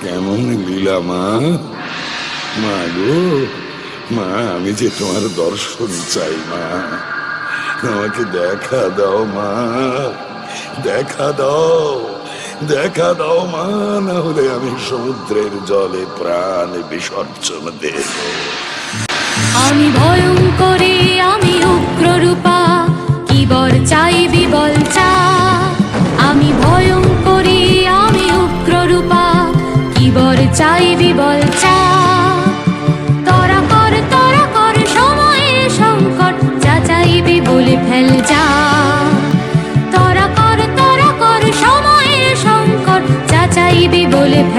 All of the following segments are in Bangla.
কেমন লীলা, মা? মা গো, মা, আমি যে তোমার দর্শন চাই, মা। আমাকে দেখা দাও, মা। দেখা দাও দেখা দাও, মা। না হলে আমি সমুদ্রের জলে প্রাণ বিসর্জন দেব। আমি ভয়ঙ্করে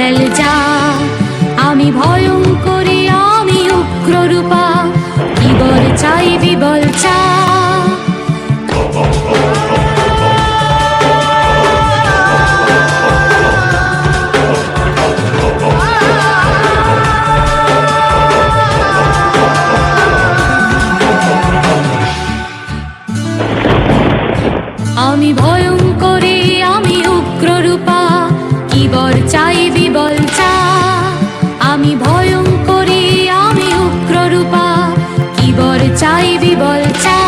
ফেল যা। আমি ভয়ঙ্করী আমি উগ্ররূপা। কি বল চাইবি বল চা। আমি ভয়ঙ্করী আমি উগ্ররূপা। কি বর চাই, বিবল চা। আমি ভয়ঙ্করী, আমি উগ্ররূপা। কি বর চাইবি বিবল চা?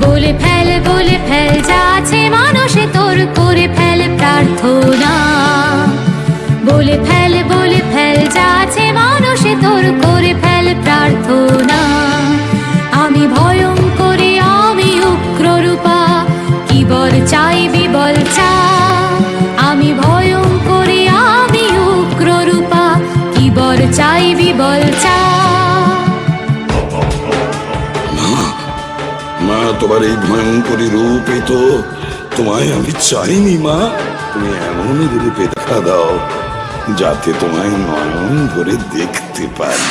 বলে ফেল বলে ফেল, যা মানুষে তোর করে ফেল প্রার্থনা। বলে ফেল বলে ফেল, যা তোমার এই ভয়ঙ্করী রূপে তো। তোমায় আমি চাইনি, মা। তুমি এমন রূপে দেখা দাও, যাতে তোমায় নয়ন ভরে দেখতে পারি।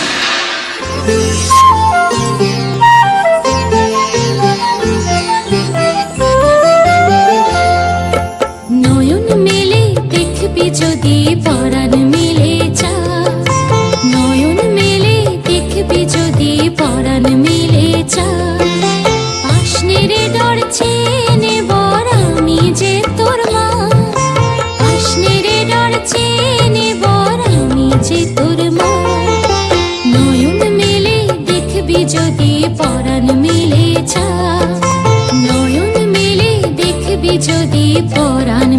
যদি পরাণ মেলে চা নয়ন মেলে দেখবি যদি পরাণ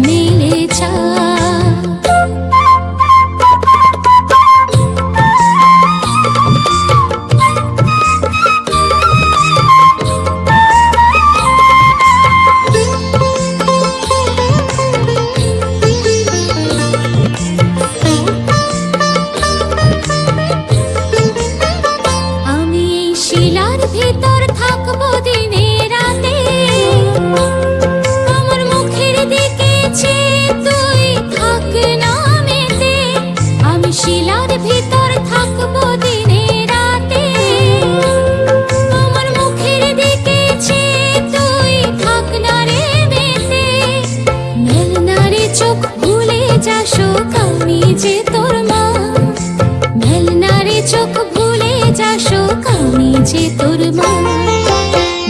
আমি যে তোর মা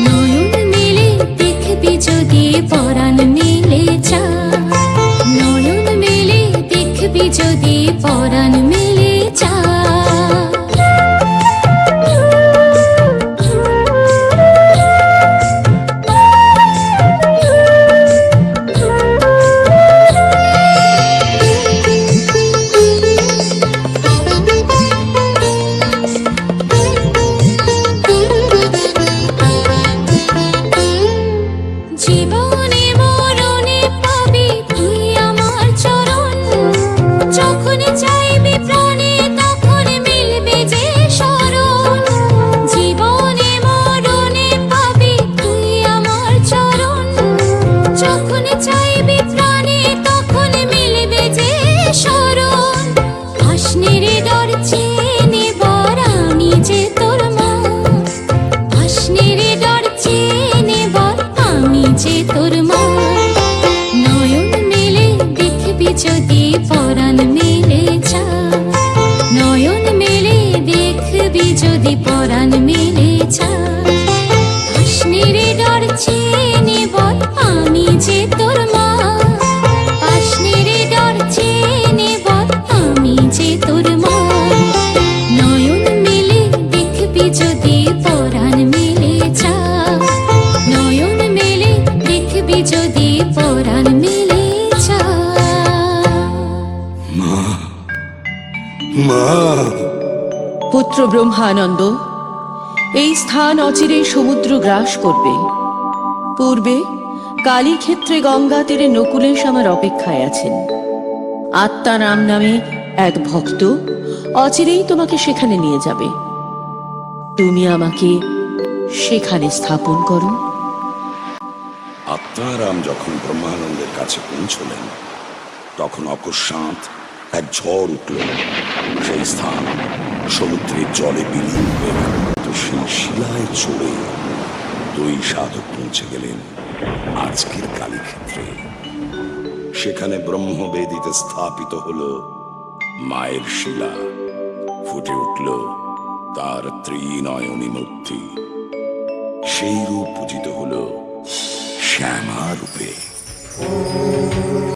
নয়ন মেলে দেখবি যদি পরাণ মেলে চা। নয়ন মেলে দেখবি মা। পুত্র ব্রহ্মানন্দ এই স্থান অচিরে সমুদ্র গ্রাস করবে। পূর্বে কালীক্ষেত্রে গঙ্গা তীরে নকুলেশ আমার অপেক্ষায় আছেন। আত্মারাম নামে এক ভক্ত অচিরেই তোমাকে সেখানে নিয়ে যাবে। তুমি আমাকে সেখানে স্থাপন করো। আত্মারাম যখন ব্রহ্মানন্দের কাছে পৌঁছলেন তখন অকস্মাৎ এক ঝড় উঠল। সেই স্থান সমুদ্রের জলে বিলীন হয়ে তো সেই শিলায় চড়ে দুই সাধক পৌঁছে গেলেন আজকের কালীক্ষেত্রে। সেখানে ব্রহ্মবেদিতে স্থাপিত হলো মায়ের শিলা। ফুটে উঠল তার ত্রিনয়নী মূর্তি। সেই রূপ পূজিত হলো শ্যামা রূপে